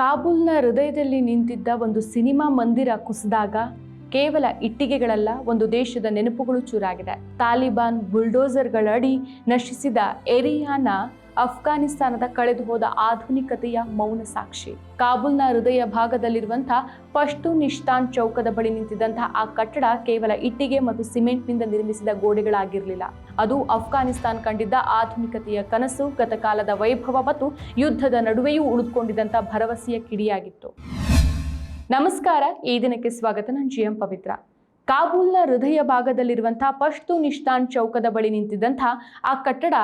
ಕಾಬೂಲ್ನ ಹೃದಯದಲ್ಲಿ ನಿಂತಿದ್ದ ಒಂದು ಸಿನಿಮಾ ಮಂದಿರ ಕುಸಿದಾಗ ಕೇವಲ ಇಟ್ಟಿಗೆಗಳಲ್ಲ, ಒಂದು ದೇಶದ ನೆನಪುಗಳು ಚೂರಾಗಿದೆ. ತಾಲಿಬಾನ್ ಬುಲ್ಡೋಸರ್ಗಳಡಿ ನಶಿಸಿದ ಎರಿಯಾನ ಅಫ್ಘಾನಿಸ್ತಾನದ ಕಳೆದು ಹೋದ ಆಧುನಿಕತೆಯ ಮೌನ ಸಾಕ್ಷಿ. ಕಾಬೂಲ್ನ ಹೃದಯ ಭಾಗದಲ್ಲಿರುವಂತಹ ನಿಷ್ಠಾನ್ ಚೌಕದ ಬಳಿ ನಿಂತಿದ್ದಂತಹ ಆ ಕಟ್ಟಡ ಕೇವಲ ಇಟ್ಟಿಗೆ ಮತ್ತು ಸಿಮೆಂಟ್ನಿಂದ ನಿರ್ಮಿಸಿದ ಗೋಡೆಗಳಾಗಿರಲಿಲ್ಲ. ಅದು ಅಫ್ಘಾನಿಸ್ತಾನ್ ಕಂಡಿದ್ದ ಆಧುನಿಕತೆಯ ಕನಸು, ಗತಕಾಲದ ವೈಭವ ಮತ್ತು ಯುದ್ಧದ ನಡುವೆಯೂ ಉಳಿದುಕೊಂಡಿದ್ದಂಥ ಭರವಸೆಯ ಕಿಡಿಯಾಗಿತ್ತು. ನಮಸ್ಕಾರ, ಈ ದಿನಕ್ಕೆ ಸ್ವಾಗತ. ನಾನು ಜಿ ಎಂ ಪವಿತ್ರ. ಕಾಬೂಲ್ನ ಹೃದಯ ಭಾಗದಲ್ಲಿರುವಂತಹ ಪಶ್ತು ನಿಷ್ಠಾನ್ ಚೌಕದ ಬಳಿ ನಿಂತಿದ್ದಂತಹ ಆ ಕಟ್ಟಡ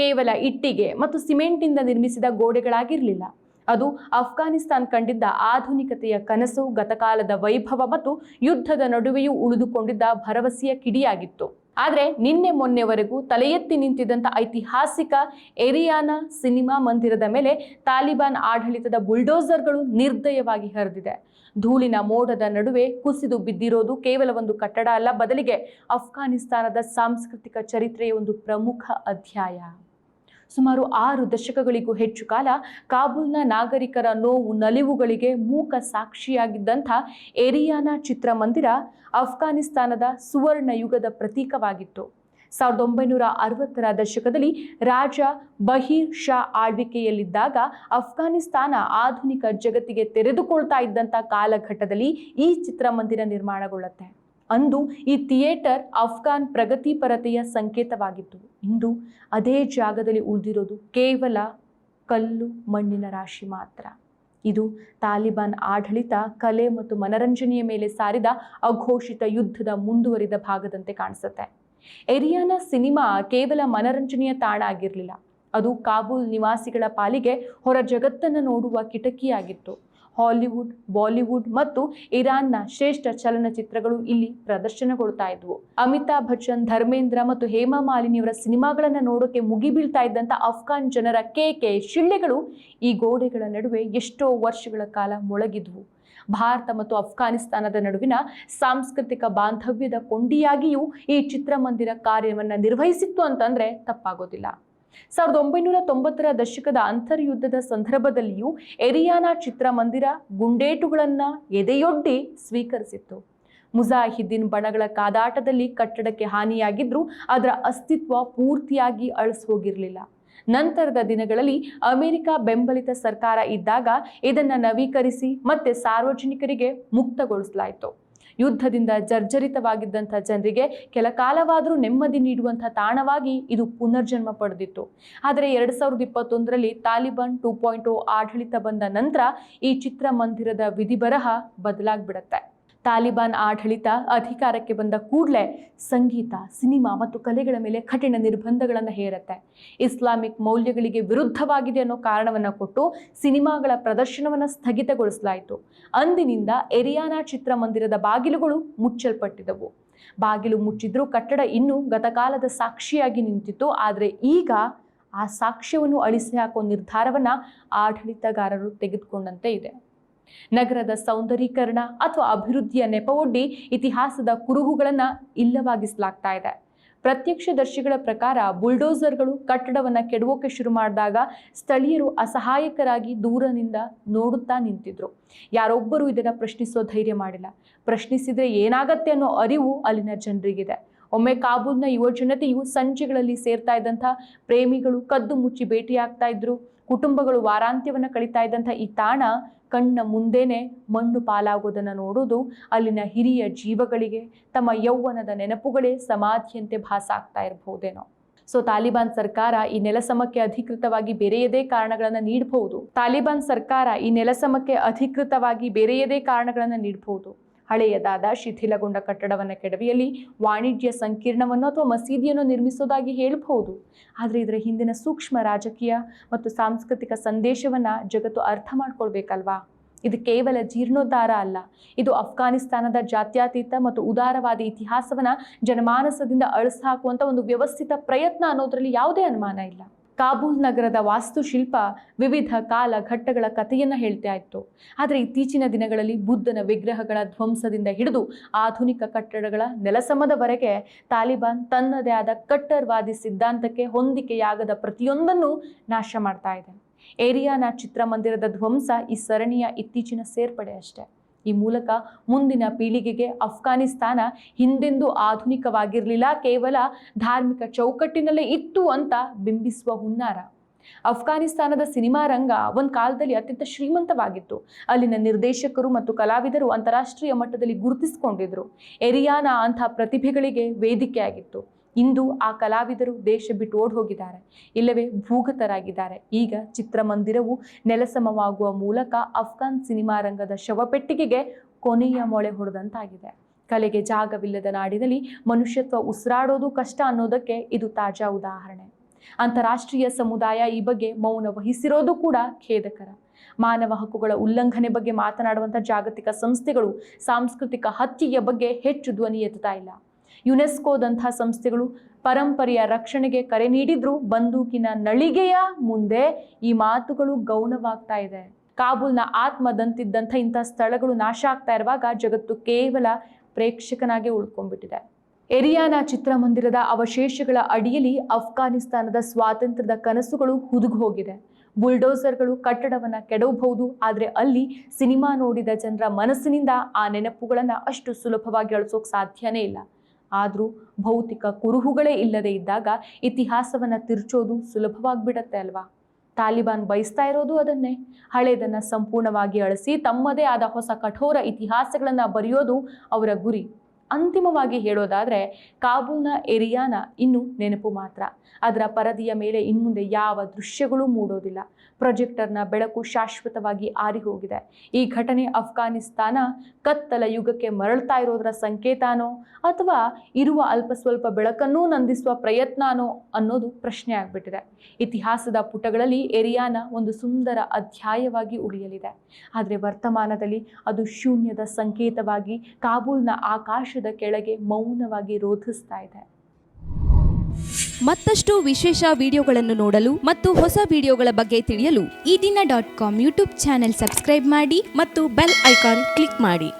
ಕೇವಲ ಇಟ್ಟಿಗೆ ಮತ್ತು ಸಿಮೆಂಟ್ನಿಂದ ನಿರ್ಮಿಸಿದ ಗೋಡೆಗಳಾಗಿರಲಿಲ್ಲ. ಅದು ಅಫ್ಘಾನಿಸ್ತಾನ್ ಕಂಡಿದ್ದ ಆಧುನಿಕತೆಯ ಕನಸು, ಗತಕಾಲದ ವೈಭವ ಮತ್ತು ಯುದ್ಧದ ನಡುವೆಯೂ ಉಳಿದುಕೊಂಡಿದ್ದ ಭರವಸೆಯ ಕಿಡಿಯಾಗಿತ್ತು. ಆದರೆ ನಿನ್ನೆ ಮೊನ್ನೆವರೆಗೂ ತಲೆ ಎತ್ತಿ ನಿಂತಿದ್ದಂಥ ಐತಿಹಾಸಿಕ ಎರಿಯಾನ ಸಿನಿಮಾ ಮಂದಿರದ ಮೇಲೆ ತಾಲಿಬಾನ್ ಆಡಳಿತದ ಬುಲ್ಡೋಸರ್ಗಳು ನಿರ್ದಯವಾಗಿ ಹರಿದಿದೆ. ಧೂಳಿನ ಮೋಡದ ನಡುವೆ ಕುಸಿದು ಬಿದ್ದಿರೋದು ಕೇವಲ ಒಂದು ಕಟ್ಟಡ ಅಲ್ಲ, ಬದಲಿಗೆ ಅಫ್ಘಾನಿಸ್ತಾನದ ಸಾಂಸ್ಕೃತಿಕ ಚರಿತ್ರೆಯ ಒಂದು ಪ್ರಮುಖ ಅಧ್ಯಾಯ. ಸುಮಾರು ಆರು ದಶಕಗಳಿಗೂ ಹೆಚ್ಚು ಕಾಲ ಕಾಬೂಲ್ನ ನಾಗರಿಕರ ನೋವು ನಲಿವುಗಳಿಗೆ ಮೂಕ ಸಾಕ್ಷಿಯಾಗಿದ್ದಂಥ ಏರಿಯಾನ ಚಿತ್ರಮಂದಿರ ಅಫ್ಘಾನಿಸ್ತಾನದ ಸುವರ್ಣ ಯುಗದ ಪ್ರತೀಕವಾಗಿತ್ತು. ಸಾವಿರದ ಒಂಬೈನೂರ ಅರವತ್ತರ ದಶಕದಲ್ಲಿ ರಾಜ ಬಹೀರ್ ಶಾ ಆಳ್ವಿಕೆಯಲ್ಲಿದ್ದಾಗ ಅಫ್ಘಾನಿಸ್ತಾನ ಆಧುನಿಕ ಜಗತ್ತಿಗೆ ತೆರೆದುಕೊಳ್ತಾ ಇದ್ದಂಥ ಕಾಲಘಟ್ಟದಲ್ಲಿ ಈ ಚಿತ್ರಮಂದಿರ ನಿರ್ಮಾಣಗೊಳ್ಳುತ್ತೆ. ಅಂದು ಈ ಥಿಯೇಟರ್ ಅಫ್ಘಾನ್ ಪ್ರಗತಿಪರತೆಯ ಸಂಕೇತವಾಗಿತ್ತು. ಇಂದು ಅದೇ ಜಾಗದಲ್ಲಿ ಉಳಿದಿರೋದು ಕೇವಲ ಕಲ್ಲು ಮಣ್ಣಿನ ರಾಶಿ ಮಾತ್ರ. ಇದು ತಾಲಿಬಾನ್ ಆಡಳಿತ, ಕಲೆ ಮತ್ತು ಮನರಂಜನೆಯ ಮೇಲೆ ಸಾರಿದ ಅಘೋಷಿತ ಯುದ್ಧದ ಮುಂದುವರಿದ ಭಾಗದಂತೆ ಕಾಣಿಸುತ್ತೆ. ಎರಿಯಾನ ಸಿನಿಮಾ ಕೇವಲ ಮನರಂಜನೆಯ ತಾಣ ಆಗಿರಲಿಲ್ಲ ಅದು ಕಾಬೂಲ್ ನಿವಾಸಿಗಳ ಪಾಲಿಗೆ ಹೊರ ಜಗತ್ತನ್ನು ನೋಡುವ ಕಿಟಕಿಯಾಗಿತ್ತು. ಹಾಲಿವುಡ್, ಬಾಲಿವುಡ್ ಮತ್ತು ಇರಾನ್ನ ಶ್ರೇಷ್ಠ ಚಲನಚಿತ್ರಗಳು ಇಲ್ಲಿ ಪ್ರದರ್ಶನಗೊಳ್ತಾ ಇದ್ವು. ಅಮಿತಾಬ್ ಬಚ್ಚನ್, ಧರ್ಮೇಂದ್ರ ಮತ್ತು ಹೇಮಾ ಮಾಲಿನಿಯವರ ಸಿನಿಮಾಗಳನ್ನು ನೋಡೋಕೆ ಮುಗಿಬೀಳ್ತಾ ಇದ್ದಂಥ ಅಫ್ಘಾನ್ ಜನರ ಕೇಕೆ ಶಿಳ್ಳೆಗಳು ಈ ಗೋಡೆಗಳ ನಡುವೆ ಎಷ್ಟೋ ವರ್ಷಗಳ ಕಾಲ ಮೊಳಗಿದ್ವು. ಭಾರತ ಮತ್ತು ಅಫ್ಘಾನಿಸ್ತಾನದ ನಡುವಿನ ಸಾಂಸ್ಕೃತಿಕ ಬಾಂಧವ್ಯದ ಕೊಂಡಿಯಾಗಿಯೂ ಈ ಚಿತ್ರಮಂದಿರ ಕಾರ್ಯವನ್ನು ನಿರ್ವಹಿಸಿತ್ತು ಅಂತಂದ್ರೆ ತಪ್ಪಾಗೋದಿಲ್ಲ. ಸಾವಿರದ ಒಂಬೈನೂರ ತೊಂಬತ್ತರ ದಶಕದ ಅಂತರ್ಯುದ್ಧದ ಸಂದರ್ಭದಲ್ಲಿಯೂ ಎರಿಯಾನ ಚಿತ್ರಮಂದಿರ ಗುಂಡೇಟುಗಳನ್ನ ಎದೆಯೊಡ್ಡಿ ಸ್ವೀಕರಿಸಿತ್ತು. ಮುಜಾಹಿದ್ದೀನ್ ಬಣಗಳ ಕಾದಾಟದಲ್ಲಿ ಕಟ್ಟಡಕ್ಕೆ ಹಾನಿಯಾಗಿದ್ರು ಅದರ ಅಸ್ತಿತ್ವ ಪೂರ್ತಿಯಾಗಿ ಅಳಿಸಿ ಹೋಗಿರಲಿಲ್ಲ ನಂತರದ ದಿನಗಳಲ್ಲಿ ಅಮೆರಿಕ ಬೆಂಬಲಿತ ಸರ್ಕಾರ ಇದ್ದಾಗ ಇದನ್ನು ನವೀಕರಿಸಿ ಮತ್ತೆ ಸಾರ್ವಜನಿಕರಿಗೆ ಮುಕ್ತಗೊಳಿಸಲಾಯಿತು. ಯುದ್ಧದಿಂದ ಜರ್ಜರಿತವಾಗಿದ್ದಂಥ ಜನರಿಗೆ ಕೆಲ ಕಾಲವಾದರೂ ನೆಮ್ಮದಿ ನೀಡುವಂಥ ತಾಣವಾಗಿ ಇದು ಪುನರ್ಜನ್ಮ ಪಡೆದಿತ್ತು. ಆದರೆ ಎರಡು ಸಾವಿರದ ಇಪ್ಪತ್ತೊಂದರಲ್ಲಿ ತಾಲಿಬಾನ್ ಟೂ ಪಾಯಿಂಟ್ ಆಡಳಿತ ಬಂದ ನಂತರ ಈ ಚಿತ್ರಮಂದಿರದ ವಿಧಿಬರಹ ಬದಲಾಗ್ಬಿಡತ್ತೆ. ತಾಲಿಬಾನ್ ಆಡಳಿತ ಅಧಿಕಾರಕ್ಕೆ ಬಂದ ಕೂಡಲೇ ಸಂಗೀತ, ಸಿನಿಮಾ ಮತ್ತು ಕಲೆಗಳ ಮೇಲೆ ಕಠಿಣ ನಿರ್ಬಂಧಗಳನ್ನು ಹೇರುತ್ತೆ. ಇಸ್ಲಾಮಿಕ್ ಮೌಲ್ಯಗಳಿಗೆ ವಿರುದ್ಧವಾಗಿದೆ ಅನ್ನೋ ಕಾರಣವನ್ನು ಕೊಟ್ಟು ಸಿನಿಮಾಗಳ ಪ್ರದರ್ಶನವನ್ನು ಸ್ಥಗಿತಗೊಳಿಸಲಾಯಿತು. ಅಂದಿನಿಂದ ಎರಿಯಾನಾ ಚಿತ್ರಮಂದಿರದ ಬಾಗಿಲುಗಳು ಮುಚ್ಚಲ್ಪಟ್ಟಿದವು. ಬಾಗಿಲು ಮುಚ್ಚಿದ್ರೂ ಕಟ್ಟಡ ಇನ್ನೂ ಗತಕಾಲದ ಸಾಕ್ಷಿಯಾಗಿ ನಿಂತಿತ್ತು, ಆದರೆ ಈಗ ಆ ಸಾಕ್ಷ್ಯವನ್ನು ಅಳಿಸಿ ಹಾಕೋ ನಿರ್ಧಾರವನ್ನು ಆಡಳಿತಗಾರರು ತೆಗೆದುಕೊಂಡಂತೆ ಇದೆ. ನಗರದ ಸೌಂದರೀಕರಣ ಅಥವಾ ಅಭಿವೃದ್ಧಿಯ ನೆಪವೊಡ್ಡಿ ಇತಿಹಾಸದ ಕುರುಹುಗಳನ್ನು ಇಲ್ಲವಾಗಿಸಲಾಗ್ತಾ ಇದೆ. ಪ್ರತ್ಯಕ್ಷದರ್ಶಿಗಳ ಪ್ರಕಾರ ಬುಲ್ಡೋಸರ್ಗಳು ಕಟ್ಟಡವನ್ನು ಕೆಡವೋಕೆ ಶುರು ಮಾಡಿದಾಗ ಸ್ಥಳೀಯರು ಅಸಹಾಯಕರಾಗಿ ದೂರನಿಂದ ನೋಡುತ್ತಾ ನಿಂತಿದ್ರು. ಯಾರೊಬ್ಬರು ಇದನ್ನು ಪ್ರಶ್ನಿಸೋ ಧೈರ್ಯ ಮಾಡಿಲ್ಲ. ಪ್ರಶ್ನಿಸಿದ್ರೆ ಏನಾಗತ್ತೆ ಅನ್ನೋ ಅರಿವು ಅಲ್ಲಿನ ಜನರಿಗಿದೆ. ಒಮ್ಮೆ ಕಾಬೂಲ್ನ ಯುವ ಜನತೆಯು ಸಂಜೆಗಳಲ್ಲಿ ಸೇರ್ತಾ ಇದ್ದಂಥ ಪ್ರೇಮಿಗಳು ಕದ್ದು ಮುಚ್ಚಿ ಭೇಟಿಯಾಗ್ತಾ ಇದ್ರು. ಕುಟುಂಬಗಳು ವಾರಾಂತ್ಯವನ್ನು ಕಳೀತಾ ಇದ್ದಂಥ ಈ ತಾಣ ಕಣ್ಣ ಮುಂದೆನೆ ಮಣ್ಣು ಪಾಲಾಗೋದನ್ನು ನೋಡೋದು ಅಲ್ಲಿನ ಹಿರಿಯ ಜೀವಗಳಿಗೆ ತಮ್ಮ ಯೌವನದ ನೆನಪುಗಳೇ ಸಮಾಧಿಯಂತೆ ಭಾಸ ಆಗ್ತಾ ಇರಬಹುದೇನೋ. ಸೊ ತಾಲಿಬಾನ್ ಸರ್ಕಾರ ಈ ನೆಲಸಮಕ್ಕೆ ಅಧಿಕೃತವಾಗಿ ಬೇರೆಯದೇ ಕಾರಣಗಳನ್ನು ನೀಡಬಹುದು. ತಾಲಿಬಾನ್ ಸರ್ಕಾರ ಈ ನೆಲಸಮಕ್ಕೆ ಅಧಿಕೃತವಾಗಿ ಬೇರೆಯದೇ ಕಾರಣಗಳನ್ನು ನೀಡಬಹುದು. ಹಳೆಯದಾದ ಶಿಥಿಲಗೊಂಡ ಕಟ್ಟಡವನ್ನು ಕೆಡವಿಯಲ್ಲಿ ವಾಣಿಜ್ಯ ಸಂಕೀರ್ಣವನ್ನು ಅಥವಾ ಮಸೀದಿಯನ್ನು ನಿರ್ಮಿಸೋದಾಗಿ ಹೇಳಬಹುದು. ಆದರೆ ಇದರ ಹಿಂದಿನ ಸೂಕ್ಷ್ಮ ರಾಜಕೀಯ ಮತ್ತು ಸಾಂಸ್ಕೃತಿಕ ಸಂದೇಶವನ್ನು ಜಗತ್ತು ಅರ್ಥ ಮಾಡ್ಕೊಳ್ಬೇಕಲ್ವಾ? ಇದು ಕೇವಲ ಜೀರ್ಣೋದ್ಧಾರ ಅಲ್ಲ. ಇದು ಅಫ್ಘಾನಿಸ್ತಾನದ ಜಾತ್ಯತೀತ ಮತ್ತು ಉದಾರವಾದಿ ಇತಿಹಾಸವನ್ನು ಜನಮಾನಸದಿಂದ ಅಳಿಸಾಕುವಂಥ ಒಂದು ವ್ಯವಸ್ಥಿತ ಪ್ರಯತ್ನ ಅನ್ನೋದರಲ್ಲಿ ಯಾವುದೇ ಅನುಮಾನ ಇಲ್ಲ. ಕಾಬೂಲ್ ನಗರದ ವಾಸ್ತುಶಿಲ್ಪ ವಿವಿಧ ಕಾಲ ಘಟ್ಟಗಳ ಕಥೆಯನ್ನು ಹೇಳ್ತಾ ಇತ್ತು. ಆದರೆ ಇತ್ತೀಚಿನ ದಿನಗಳಲ್ಲಿ ಬುದ್ಧನ ವಿಗ್ರಹಗಳ ಧ್ವಂಸದಿಂದ ಹಿಡಿದು ಆಧುನಿಕ ಕಟ್ಟಡಗಳ ನೆಲಸಮದವರೆಗೆ ತಾಲಿಬಾನ್ ತನ್ನದೇ ಆದ ಕಟ್ಟರ್ವಾದಿ ಸಿದ್ಧಾಂತಕ್ಕೆ ಹೊಂದಿಕೆಯಾಗದ ಪ್ರತಿಯೊಂದನ್ನು ನಾಶ ಮಾಡ್ತಾ ಇದೆ. ಏರಿಯಾನ ಚಿತ್ರಮಂದಿರದ ಧ್ವಂಸ ಈ ಸರಣಿಯ ಇತ್ತೀಚಿನ ಸೇರ್ಪಡೆ ಅಷ್ಟೆ. ಈ ಮೂಲಕ ಮುಂದಿನ ಪೀಳಿಗೆಗೆ ಅಫ್ಘಾನಿಸ್ತಾನ ಹಿಂದೆಂದೂ ಆಧುನಿಕವಾಗಿರಲಿಲ್ಲ, ಕೇವಲ ಧಾರ್ಮಿಕ ಚೌಕಟ್ಟಿನಲ್ಲೇ ಇತ್ತು ಅಂತ ಬಿಂಬಿಸುವ ಹುನ್ನಾರ. ಅಫ್ಘಾನಿಸ್ತಾನದ ಸಿನಿಮಾ ರಂಗ ಒಂದು ಕಾಲದಲ್ಲಿ ಅತ್ಯಂತ ಶ್ರೀಮಂತವಾಗಿತ್ತು. ಅಲ್ಲಿನ ನಿರ್ದೇಶಕರು ಮತ್ತು ಕಲಾವಿದರು ಅಂತಾರಾಷ್ಟ್ರೀಯ ಮಟ್ಟದಲ್ಲಿ ಗುರುತಿಸಿಕೊಂಡಿದ್ರು. ಎರಿಯಾನ ಅಂತಹ ಪ್ರತಿಭೆಗಳಿಗೆ ವೇದಿಕೆಯಾಗಿತ್ತು. ಇಂದು ಆ ಕಲಾವಿದರು ದೇಶ ಬಿಟ್ಟು ಓಡ್ ಹೋಗಿದ್ದಾರೆ. ಇಲ್ಲವೇ ಭೂಗತರಾಗಿದ್ದಾರೆ. ಈಗ ಚಿತ್ರಮಂದಿರವು ನೆಲಸಮವಾಗುವ ಮೂಲಕ ಅಫ್ಘಾನ್ ಸಿನಿಮಾ ರಂಗದ ಶವಪೆಟ್ಟಿಗೆಗೆ ಕೊನೆಯ ಮೊಳೆ ಹೊಡೆದಂತಾಗಿದೆ. ಕಲೆಗೆ ಜಾಗವಿಲ್ಲದ ನಾಡಿನಲ್ಲಿ ಮನುಷ್ಯತ್ವ ಉಸಿರಾಡೋದು ಕಷ್ಟ ಅನ್ನೋದಕ್ಕೆ ಇದು ತಾಜಾ ಉದಾಹರಣೆ. ಅಂತಾರಾಷ್ಟ್ರೀಯ ಸಮುದಾಯ ಈ ಬಗ್ಗೆ ಮೌನ ವಹಿಸಿರೋದು ಕೂಡ ಖೇದಕರ. ಮಾನವ ಹಕ್ಕುಗಳ ಉಲ್ಲಂಘನೆ ಬಗ್ಗೆ ಮಾತನಾಡುವಂಥ ಜಾಗತಿಕ ಸಂಸ್ಥೆಗಳು ಸಾಂಸ್ಕೃತಿಕ ಹತ್ಯೆಯ ಬಗ್ಗೆ ಹೆಚ್ಚು ಧ್ವನಿ ಎತ್ತುತ್ತಾ ಇಲ್ಲ. ಯುನೆಸ್ಕೋದಂಥ ಸಂಸ್ಥೆಗಳು ಪರಂಪರೆಯ ರಕ್ಷಣೆಗೆ ಕರೆ ನೀಡಿದ್ರು. ಬಂದೂಕಿನ ನಳಿಗೆಯ ಮುಂದೆ ಈ ಮಾತುಗಳು ಗೌಣವಾಗ್ತಾ ಇದೆ. ಕಾಬೂಲ್ನ ಆತ್ಮದಂತಿದ್ದಂಥ ಇಂಥ ಸ್ಥಳಗಳು ನಾಶ ಆಗ್ತಾ ಇರುವಾಗ ಜಗತ್ತು ಕೇವಲ ಪ್ರೇಕ್ಷಕನಾಗೆ ಉಳ್ಕೊಂಡ್ಬಿಟ್ಟಿದೆ. ಎರಿಯಾನ ಚಿತ್ರಮಂದಿರದ ಅವಶೇಷಗಳ ಅಡಿಯಲ್ಲಿ ಅಫ್ಘಾನಿಸ್ತಾನದ ಸ್ವಾತಂತ್ರ್ಯದ ಕನಸುಗಳು ಹುದುಗು ಹೋಗಿದೆ. ಬುಲ್ಡೋಸರ್ಗಳು ಕಟ್ಟಡವನ್ನು ಕೆಡವಬಹುದು, ಆದರೆ ಅಲ್ಲಿ ಸಿನಿಮಾ ನೋಡಿದ ಜನರ ಮನಸ್ಸಿನಿಂದ ಆ ನೆನಪುಗಳನ್ನು ಅಷ್ಟು ಸುಲಭವಾಗಿ ಅಳಿಸೋಕೆ ಸಾಧ್ಯನೇ ಇಲ್ಲ. ಆದರೂ ಭೌತಿಕ ಕುರುಹುಗಳೇ ಇಲ್ಲದೆ ಇದ್ದಾಗ ಇತಿಹಾಸವನ್ನು ತಿರ್ಚೋದು ಸುಲಭವಾಗಿಬಿಡತ್ತೆ ಅಲ್ವಾ? ತಾಲಿಬಾನ್ ಬಯಸ್ತಾ ಇರೋದು ಅದನ್ನೇ. ಹಳೆಯದನ್ನು ಸಂಪೂರ್ಣವಾಗಿ ಅಳಿಸಿ ತಮ್ಮದೇ ಆದ ಹೊಸ ಕಠೋರ ಇತಿಹಾಸಗಳನ್ನು ಬರೆಯೋದು ಅವರ ಗುರಿ. ಅಂತಿಮವಾಗಿ ಹೇಳೋದಾದರೆ ಕಾಬೂಲ್ನ ಏರಿಯಾನ ಇನ್ನು ನೆನಪು ಮಾತ್ರ. ಅದರ ಪರದಿಯ ಮೇಲೆ ಇನ್ಮುಂದೆ ಯಾವ ದೃಶ್ಯಗಳೂ ಮೂಡೋದಿಲ್ಲ. ಪ್ರೊಜೆಕ್ಟರ್ನ ಬೆಳಕು ಶಾಶ್ವತವಾಗಿ ಆರಿ ಹೋಗಿದೆ ಈ ಘಟನೆ ಅಫ್ಘಾನಿಸ್ತಾನ ಕತ್ತಲ ಯುಗಕ್ಕೆ ಮರಳ್ತಾ ಇರೋದರ ಸಂಕೇತಾನೋ ಅಥವಾ ಇರುವ ಅಲ್ಪ ಸ್ವಲ್ಪ ಬೆಳಕನ್ನೂ ನಂದಿಸುವ ಪ್ರಯತ್ನನೋ ಅನ್ನೋದು ಪ್ರಶ್ನೆ ಆಗ್ಬಿಟ್ಟಿದೆ. ಇತಿಹಾಸದ ಪುಟಗಳಲ್ಲಿ ಏರಿಯಾನ ಒಂದು ಸುಂದರ ಅಧ್ಯಾಯವಾಗಿ ಉಳಿಯಲಿದೆ. ಆದರೆ ವರ್ತಮಾನದಲ್ಲಿ ಅದು ಶೂನ್ಯದ ಸಂಕೇತವಾಗಿ ಕಾಬೂಲ್ನ ಆಕಾಶದ ಕೆಳಗೆ ಮೌನವಾಗಿ ರೋಧಿಸ್ತಾ ಇದೆ. ಮತ್ತಷ್ಟು ವಿಶೇಷ ವಿಡಿಯೋಗಳನ್ನು ನೋಡಲು ಮತ್ತು ಹೊಸ ವಿಡಿಯೋಗಳ ಬಗ್ಗೆ ತಿಳಿಯಲು Ee Dina dot com YouTube channel subscribe ಮಾಡಿ ಮತ್ತು ಬೆಲ್ ಐಕಾನ್ ಕ್ಲಿಕ್ ಮಾಡಿ.